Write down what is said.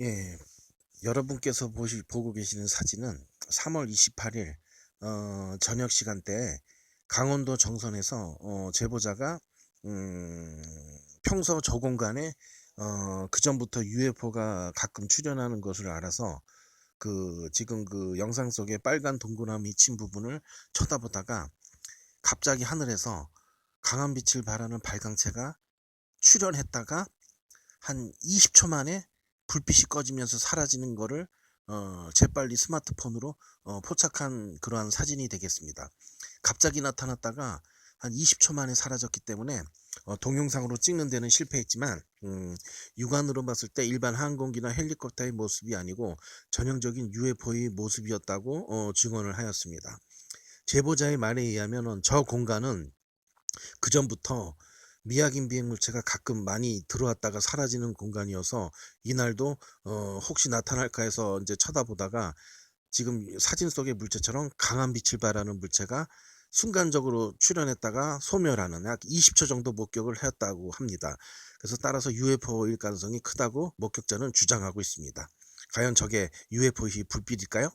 예, 여러분께서 보시, 보고 계시는 사진은 3월 28일 어, 저녁 시간대에 강원도 정선에서 어, 제보자가 음, 평소 저 공간에 어, 그 전부터 UFO가 가끔 출현하는 것을 알아서 그 지금 그 영상 속에 빨간 동그라미 친 부분을 쳐다보다가 갑자기 하늘에서 강한 빛을 발하는 발광체가 출현했다가 한 20초 만에 불빛이 꺼지면서 사라지는 거를 어, 재빨리 스마트폰으로 어, 포착한 그러한 사진이 되겠습니다. 갑자기 나타났다가 한 20초 만에 사라졌기 때문에 어, 동영상으로 찍는 데는 실패했지만 음, 육안으로 봤을 때 일반 항공기나 헬리콥터의 모습이 아니고 전형적인 UFO의 모습이었다고 어, 증언을 하였습니다. 제보자의 말에 의하면 저 공간은 그 전부터 미확인 비행 물체가 가끔 많이 들어왔다가 사라지는 공간이어서 이날도 어, 혹시 나타날까 해서 이제 쳐다보다가 지금 사진 속의 물체처럼 강한 빛을 발하는 물체가 순간적으로 출현했다가 소멸하는 약 20초 정도 목격을 했다고 합니다. 그래서 따라서 UFO일 가능성이 크다고 목격자는 주장하고 있습니다. 과연 저게 UFO의 불빛일까요?